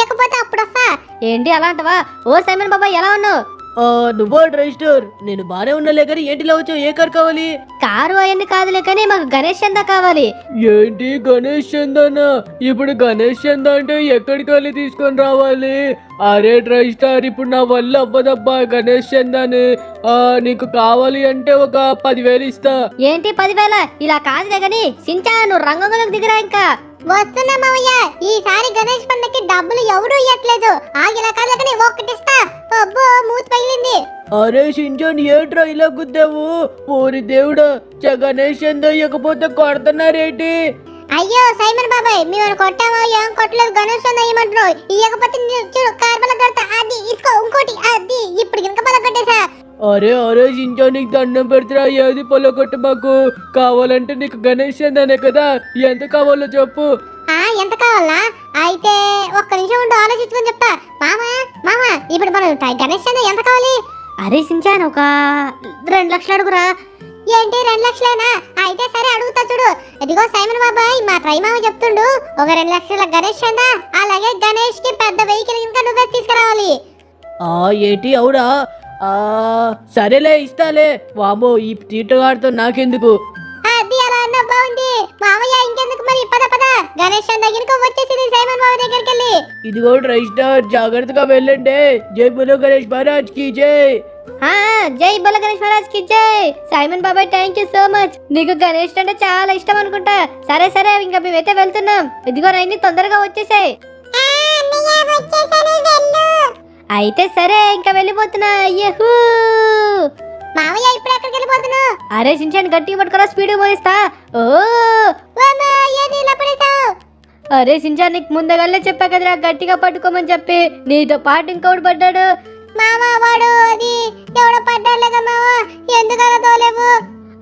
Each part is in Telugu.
ఇవ్వకపోతే అప్పుడు వస్తా. ఏంటి అలాంటవా? ఓ సైమన్ బాబాయ్ ఎలా ఉన్నావు? ఆ, నువ్వా డ్రైస్టర్ నేను బానే ఉన్నాలే కానీ ఏంటిలా వచ్చావు? ఏ కార్ కావాలి? కారు అవన్నీ కాదులే కానీ మాకు గణేష్ చందా కావాలి. ఏంటి గణేష్ చందనా? ఇప్పుడు గణేష్ చంద అంటే ఎక్కడికి వెళ్ళి తీసుకొని రావాలి? అరే డ్రై స్టార్ ఇప్పుడు నా వల్ల అవ్వదబ్బా గణేష్ చందాని. ఆ, నీకు కావాలి అంటే ఒక పదివేలు ఇస్తా. ఏంటి పదివేల? ఇలా కాదులే కానీ సించా నువ్వు రంగంలోకి దిగరా ఇంకా. వస్తున్నా మావయ్య. ఈసారి గణేష్ పండక్కి డబ్బులు ఎవరు ఇవ్వట్లేదు ఆగిలా కాదులకని ఒక్కటి ఇస్తా అబ్బో మూతి పగిలింది. అరే షించాన్ ఏట్రా ఇలా గుద్దావు? ఓరి దేవుడా చ గణేష్ చంద ఇవ్వకపోతే కొడుతున్నారేంటి? అయ్యో సైమన్ బాబాయ్ మేము కొట్టామో ఏం కొట్టలేదు గణేష్ చంద ఇవ్వమంటున్నావు ఇవ్వకపోతే చూడు కార్ బల కొడతా. అది ఇసుకో ఇంకోటి అది. ఇప్పుడు ఇంకా బల కొట్టేసా. అరే అరే షించా నీకు దండం పెడతారా ఏది పొలగొట్టు మాకు? కావాలంటే నీకు గణేష్ చందనే కదా. ఎంత కావాలో చెప్పు. ఆ ఎంత కావాలా? అయితే ఒక్క నిమిషం ఉండి ఆలోచించుకొని చెప్తా. మామ మామ ఇప్పుడు మనం గణేష్ చంద ఎంత కావాలి? అరే సించాన్ ఒక రెండు లక్షలు అడుగురా. ఏంటి రెండు లక్షలేనా? అయితే సరే అడుగుతా చూడు. ఇదిగో సైమన్ బాబాయ్ మా ట్రై మామ చెప్తుండు ఒక రెండు లక్షల గణేష్ చందా అలాగే గణేష్కి పెద్ద వెహికల్ ఇంకా నువ్వే తీసుకురావాలి. ఆ ఏంటి అవుడా సరేలే ఇస్తాలే. వామో ఈ తీటగాడితో నాకెందుకు? అది అలా అన్న బాగుంది మామయ్య ఇంకెందుకు మరి? పద పద. గణేష్ దగ్గరికి వచ్చేసింది సైమన్ బాబు దగ్గరికి వెళ్ళి ఇదిగో జాగ్రత్తగా వెళ్ళండి. జై బులో గణేష్ మహారాజ్కి జై. ఆ, జై బల గణేష్ మహారాజ్కి జై. సైమన్ బాబాయ్ థ్యాంక్ యూ సో మచ్ నీకు గణేష్ అంటే చాలా ఇష్టం అనుకుంటా. సరే సరే ఇంకా మేమైతే వెళ్తున్నాం. ఇదిగో రైని తొందరగా వచ్చేసాయి. అయితే సరే ఇంకా వెళ్ళిపోతున్నా. యహూ! మామయ్య ఇప్పుడు ఎక్కడికి వెళ్ళిపోతున్నావు అరే సించాన్ గట్టిగా పట్టుకోరా స్పీడ్ పోనిస్తా ఓ? అరే సించాన్ నీకు ముందుగానే చెప్పా కదరా గట్టిగా పట్టుకోమని చెప్పి. నీతో పాటు ఇంకోటి పడ్డాడు. మామ వాడు అది ఎవడో పడ్డాడులేగా మామ ఎందుకు అలా తోలేవు?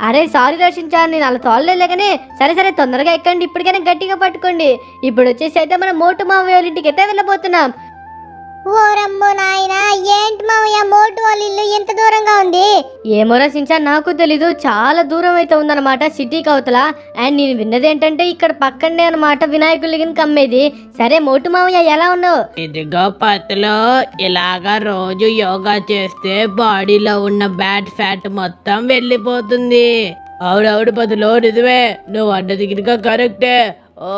అరే సారీ రక్షించాను నేను అలా తోలలే కానీ సరే సరే తొందరగా ఎక్కండి ఇప్పటికైనా గట్టిగా పట్టుకోండి. ఇప్పుడు వచ్చేసి అయితే మనం మోటు మామయ్య వాళ్ళ ఇంటికి అయితే వెళ్ళబోతున్నాం. ఓరమ్మో నాయన ఏంటి మామయ్య మోటు వాళ్ళ ఇల్లు ఎంత దూరంగా ఉంది? ఏమో రచించా నాకు తెలీదు. చాలా దూరం అయితే ఉందన్నమాట సిటీకి అవతల అండ్ నేను విన్నది ఏంటంటే ఇక్కడ పక్కనే అనమాట వినాయకుడి కింద కమ్మేది. సరే మోటు మామయ్య ఎలా ఉన్నావు? ఇదిగో పత్తులో ఇలాగా రోజు యోగా చేస్తే బాడీలో ఉన్న బ్యాడ్ ఫ్యాట్ మొత్తం వెళ్ళిపోతుంది. అవుడవుడు పదులో నిజమే. నువ్వు అన్నది గిరిగా కరెక్టే. ఓ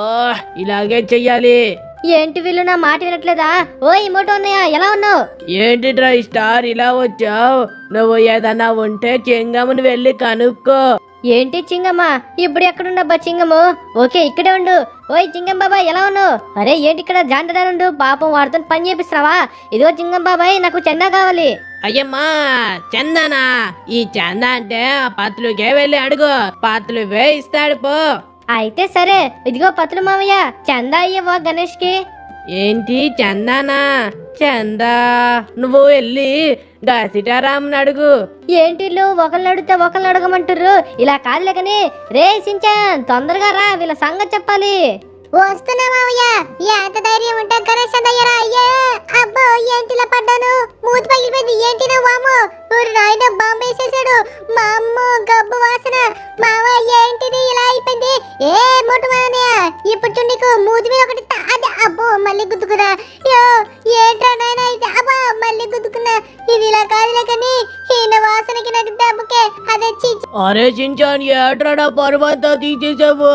ఇలాగే చెయ్యాలి. ఏంటి వీళ్ళు నా మాట వినట్లేదా? ఓ ఈ మోటు ఉన్నాయా ఎలా ఉన్నావు? ఏంటి డ్రై స్టార్ ఇలా వచ్చావు? నువ్వు ఏదన్నా ఉంటే చెంగముని వెళ్ళి కనుక్కో. ఏంటి చింగమ్మ? ఇప్పుడు ఎక్కడుండబ్బా చింగము ఓకే ఇక్కడే ఉండు. ఓయ్ చింగం బాబాయ్ ఎలా ఉన్నావు? అరే ఏంటి ఇక్కడ జాండడానుండు పాపం వాడితో పని చేపిస్తున్నావా? ఇదిగో చింగం బాబాయ్ నాకు చందా కావాలి. అయ్యమ్మా చందనా? ఈ చంద అంటే ఆ పత్తులుకే వెళ్ళి అడుగు. పత్తులు ఇస్తాడు పో. అయితే సరే ఇదిగో పత్రులు మామయ్య చందా అయ్యవా గణేష్కి ఏంటి చందానా? చందా నువ్వు వెళ్ళి సీతారాముని అడుగు. ఏంటి వీళ్ళు ఒకళ్ళు అడిగితే ఒకళ్ళు అడగమంటారు ఇలా కాదులే కానీ రే సించాన్ తొందరగా రా వీళ్ళ సంగతి చెప్పాలి. వస్తున్నా మామయ్య. ఎంత ధైర్యం ఉంటే గణేష్ అయ్యే. అబ్బో ఏంటి ఇలా పడ్డాను అరే చించాన్ ఏట్రాడా పర్వత తీసేసావు.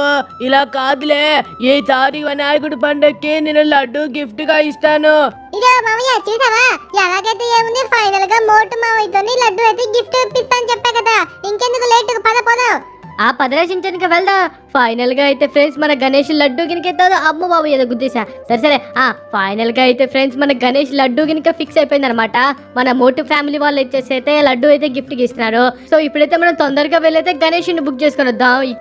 ఇలా కాదులే ఈసారి వినాయకుడి పండక్కి నేను లడ్డు గిఫ్ట్గా ఇస్తాను. ఇదో మామయ్య చూసావా? ఎలాగైతే ఏముంది ఫైనల్గా మోటు మామయ్యతోని లడ్డు అయితే గిఫ్ట్ ఇప్పిస్తాను చెప్పా కదా. ఇంకెందుకు లేట్ పద పోదాం. ఆ పదరాశించడానికి వెళ్దాం? ఫైనల్గా అయితే ఫ్రెండ్స్ మన గణేష్ లడ్డు గినకెత్తాదు అమ్మ బాబు ఏదో గుద్దేశా. సరే సరే. ఆ ఫైనల్గా అయితే ఫ్రెండ్స్ మన గణేష్ లడ్డు గినక ఫిక్స్ అయిపోయింది అనమాట మన మోటు ఫ్యామిలీ వాళ్ళు ఇచ్చేసి అయితే లడ్డు అయితే గిఫ్ట్కి ఇస్తున్నారు. సో ఇప్పుడైతే మనం తొందరగా వెళ్ళైతే గణేష్ బుక్ చేసుకొని వద్దాం.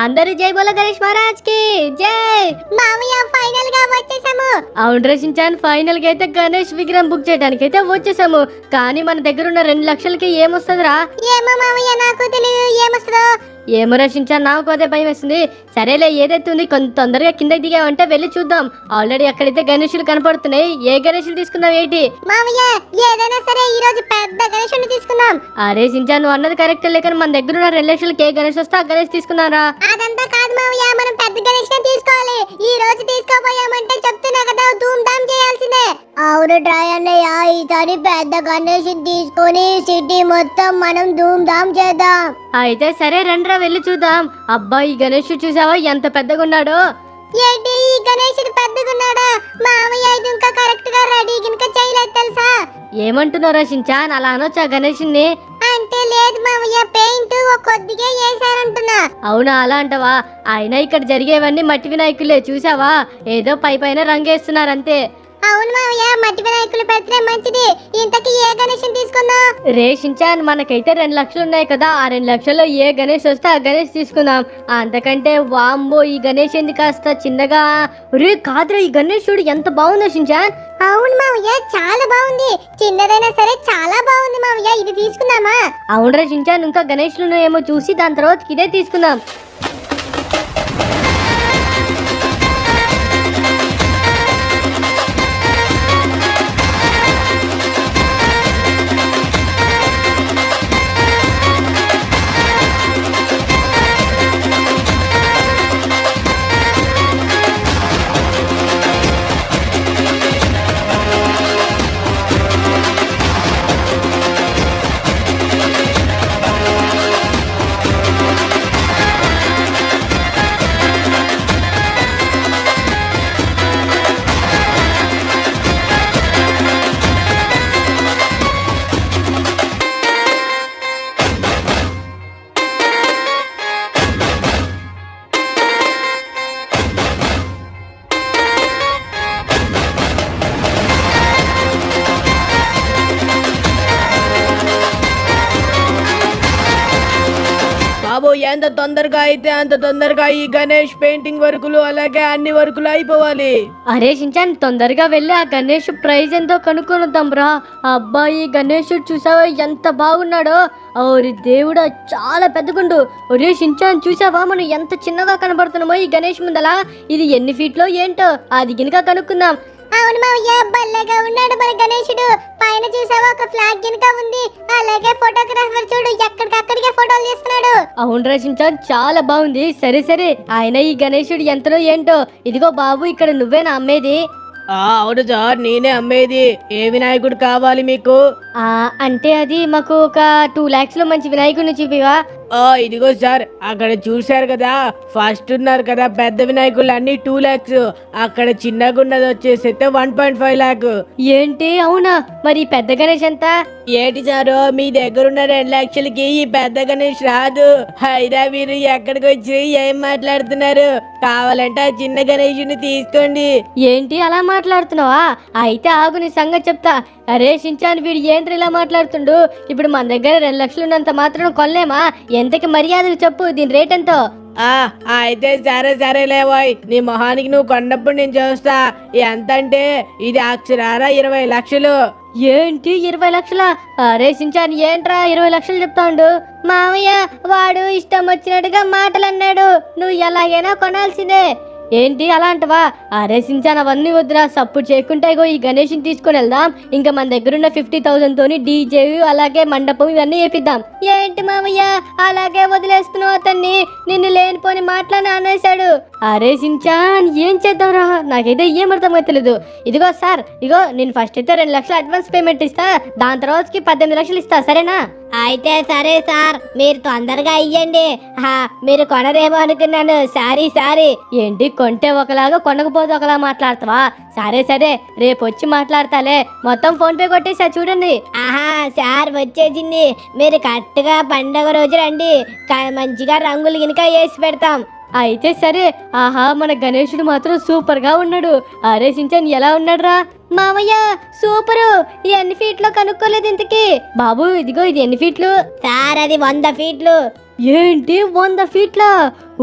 అందరూ జై బోల గణేష్ మహారాజ్కి జై. మామయ్య ఫైనల్గా వచ్చేసాము. అవును రచించాను ఫైనల్గా అయితే గణేష్ విగ్రహం బుక్ చేయడానికి అయితే వచ్చేసాము. కానీ మన దగ్గర ఉన్న రెండు లక్షలకి ఏమొస్తుందిరా? ఏమో మామయ్య నాకు తెలియదు ఏమొస్తుందో? ఏమో రచించాను నాకు అదే భయం వేస్తుంది. సరేలే ఏదైతే ఉంది కొంత తొందరగా కిందకి దిగామంటే వెళ్ళి చూద్దాం. ఆల్రెడీ అక్కడైతే గణేషులు కనపడుతున్నాయి. ఏ గణేషులు తీసుకుందాం ఏంటి? మామయ్య ఏదైనా సరే ఈ రోజు పెద్ద తీసుకుందాం. అరే సించా నువ్వు అన్నది కరెక్ట్ లేక మన దగ్గర ఉన్న రెండు లక్షలకి ఏ గణేష్ వస్తే ఆ గణేష్ తీసుకున్నారా అదంతా కాదు మామయ్య మనం పెద్ద గణేశుని తీసుకోవాలి. ఈ రోజు తీసుకోపోయామంటే చెప్తున్నా కదా ధూమ్ ధామ్ చేయాలి ఈసారి పెద్ద గణేష్ తీసుకొని సిటీ మొత్తం మనం ధూమ్ ధామ్ చేద్దాం. అయితే సరే రండ్రా వెళ్ళి చూద్దాం. అబ్బా ఈ గణేష్ చూసావా? ఎంత పెద్దగా ఉన్నాడో ఏంటి ఈ గణేశుడు పెద్దగున్నాడా? మామయ్య ఇది ఇంకా కరెక్ట్గా రెడీ గినక చేయలేదు తెలుసా? ఏమంటున్నారా షించాన్ అలా అనొచ్చా గణేషుని అంటే లేదు మామయ్య పెయింట్ కొద్దిగా వేసారంటున్నా అవునా అలా అంటవా? అయినా ఇక్కడ జరిగేవన్నీ మట్టి వినాయకులే చూసావా ఏదో పై పైన రంగేస్తున్నారంతే. అవును మామయ్య మట్టి వినాయకులు పెడితే మంచిది. ఇంతకి ఏ గణేశం తీసుకుందాం? రే షించాన్ మనకైతే రెండు లక్షలు ఉన్నాయి కదా. ఆ రెండు లక్షల్లో ఏ గణేష్ వస్తే ఆ గణేష్ తీసుకుందాం. అంతకంటే వాంబో ఈ గణేష్ ఎందుకు కాస్త చిన్నగా? రే కాదురా ఈ గణేష్ చూడు ఎంత బాగుందో షించాన్ అవును మామయ్య చాలా బాగుంది. చిన్నదైనా సరే చాలా బాగుంది మామయ్య ఇది తీసుకుందామా? అవునరా షించాన్ ఇంకా గణేష్లు ఏమో చూసి దాని తర్వాత ఇదే తీసుకుందాం. బాబు ఎంత తొందరగా అయితే అంత తొందరగా ఈ గణేష్ పెయింటింగ్ వర్కులు అలాగే అన్ని వర్కులు అయిపోవాలి. అరే షించాన్ తొందరగా వెళ్ళి ఆ గణేష్ ప్రైజ్ ఎంతో కనుక్కొనుద్దాం రా. అబ్బాయి గణేష్ చూసావా ఎంత బాగున్నాడో? ఓరి దేవుడా చాలా పెద్దగుండు ఒరే షించాన్ చూసావా మనం ఎంత చిన్నగా కనబడుతున్నామో ఈ గణేష్ ముందల? ఇది ఎన్ని ఫీట్లో ఏంటో? అది గినక కనుక్కుందాం. అవును మామయ్య భలేగా ఉన్నాడు మన గణేశుడు పైన చూసావా ఒక ఫ్లాగ్ గినక ఉంది. అలాగే ఫోటోగ్రాఫర్ చూడు ఎక్కడికక్కడికే ఫోటోలు తీస్తున్నాడు. అవును రచించాన్ చాలా బాగుంది. సరే సరే. ఆయన ఈ గణేశుడు ఎంతలో ఏంటో. ఇదిగో బాబు ఇక్కడ నువ్వేనా అమ్మేది. ఆ అవును సార్ నేనే అమ్మేది. ఏ వినాయకుడు కావాలి మీకు? అంటే అది మాకు ఒక టూ ల్యాక్స్లో మంచి వినాయకుడిని చూపివా ఆ ఇదిగో సార్ అక్కడ చూశారు కదా ఫస్ట్ ఉన్నారు కదా పెద్ద వినాయకులు అన్ని టూ ల్యాక్స్ అక్కడ చిన్నగా ఉన్నది వచ్చేసి వన్ పాయింట్ ఫైవ్ ల్యాక్ ఏంటి అవునా? మరి పెద్ద గణేష్ ఎంత? ఏంటి సారు మీ దగ్గర ఉన్న రెండు లక్షలకి ఈ పెద్ద గణేష్ రాదు. అయినా మీరు ఎక్కడికి వచ్చి ఏం మాట్లాడుతున్నారు? కావాలంటే ఆ చిన్న గణేషుని తీసుకోండి. ఏంటి అలా మాట్లాడుతున్నావా? అయితే ఆగు నీ సంగతి చెప్తా. అరే షించాన్ వీడు ఏంటి ఇలా మాట్లాడుతుండు. ఇప్పుడు మన దగ్గర రెండు లక్షలు ఉన్నంత మాత్రం కొనలేమా? ఎంతకి మర్యాదకు చెప్పు దీని రేట్ ఎంతో? ఆ అయితే సరే సరే లేవాయ్ నీ మొహానికి నువ్వు కొన్నప్పుడు నేను చూస్తా. ఎంత అంటే ఇది అక్షరాల ఇరవై లక్షలు. ఏంటి ఇరవై లక్షల? అరే షించాన్ ఏంట్రా ఇరవై లక్షలు చెప్తా ఉండు మామయ్య వాడు ఇష్టం వచ్చినట్టుగా మాటలు అన్నాడు నువ్వు ఎలాగైనా కొనాల్సిందే. ఏంటి అలా అంటవా అరే సించాన్ అవన్నీ వద్దురా సపోర్ట్ చేయకుంటే ఈ గణేష్ని తీసుకొని వెళ్దాం. ఇంకా మన దగ్గర ఉన్న ఫిఫ్టీ థౌసండ్ తోని డీజే అలాగే మండపం ఇవన్నీ వేపిద్దాం. ఏంటి మామయ్య? అలాగే వదిలేస్తున్నావు అతన్ని. నిన్ను లేనిపోని మాట్లాడి అనేశాడు అరే సించాన్ ఏం చేద్దాంరా? నాకైతే ఏం అర్థం ఇదిగో సార్ ఇగో నేను ఫస్ట్ అయితే రెండు లక్షలు అడ్వాన్స్ పేమెంట్ ఇస్తా. దాని తర్వాతకి పద్దెనిమిది లక్షలు ఇస్తా సరేనా? అయితే సరే సార్ మీరు తొందరగా ఇయ్యండి. మీరు కొనరేమో అనుకున్నాను. Sorry sorry. ఏంటి కొంటే ఒకలాగా కొనకపోతే ఒకలా మాట్లాడతావా? సరే సరే రేపు వచ్చి మాట్లాడతాలే. మొత్తం ఫోన్ పే కొట్టేసా చూడండి. ఆహా సార్ వచ్చేసింది. మీరు కరెక్ట్గా పండగ రోజు రండి. మంచిగా రంగులు గినక వేసి పెడతాం. అయితే సరే ఆహా మన గణేశుడు మాత్రం సూపర్గా ఉన్నాడు. అరే సించన్ ఎలా ఉన్నాడురా? మామయ్య సూపరు. ఈ ఎన్ని ఫీట్లో కనుక్కోలేదు ఇంతకి? బాబు ఇదిగో ఇది ఎన్ని ఫీట్లు? సార్ అది వంద ఫీట్లు. ఏంటి వంద ఫీట్ల?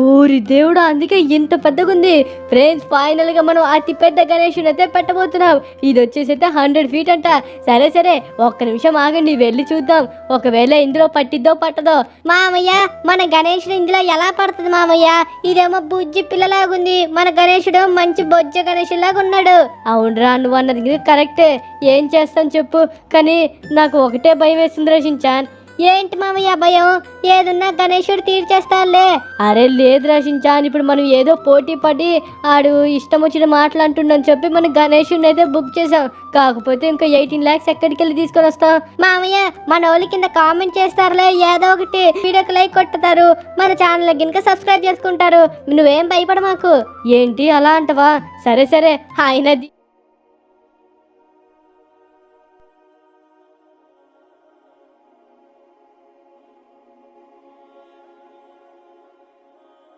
ఊరి దేవుడు అందుకే ఇంత పెద్దగుంది. ఫ్రెండ్స్ ఫైనల్గా మనం అతి పెద్ద గణేషుని అయితే పెట్టబోతున్నాం. ఇది వచ్చేసి అయితే హండ్రెడ్ ఫీట్ అంట. సరే సరే ఒక్క నిమిషం ఆగండి వెళ్ళి చూద్దాం. ఒకవేళ ఇందులో పట్టిద్దో పట్టదో? మామయ్య మన గణేశుడు ఇందులో ఎలా పడుతుంది మామయ్య ఇదేమో బుజ్జి పిల్లలాగుంది. మన గణేశుడు మంచి బొజ్జ గణేశులాగా ఉన్నాడు అవునరా నువ్వు అన్నది కరెక్టే. ఏం చేస్తాం చెప్పు. కానీ నాకు ఒకటే భయం వేస్తుంది రచించాన్ ఏంటి మామయ్య భయం? ఏదున్నా గణేశుడు తీర్చేస్తాలే అరే లేదు రచించాన్ ఇప్పుడు మనం ఏదో పోటీ పడి ఆడు ఇష్టం వచ్చిన మాటలు అంటుండని చెప్పి మనం గణేశుడిని అయితే బుక్ చేసాం కాకపోతే ఇంకా ఎయిటీన్ ల్యాక్స్ ఎక్కడికి వెళ్ళి తీసుకొని వస్తాం. మామయ్య మన వాళ్ళ కింద కామెంట్ చేస్తారులే. ఏదో ఒకటి వీడియోకి లైక్ కొట్టుతారు. మన ఛానల్ గినక సబ్స్క్రైబ్ చేసుకుంటారు. నువ్వేం భయపడ మాకు ఏంటి అలా అంటవా? సరే సరే. ఆయనది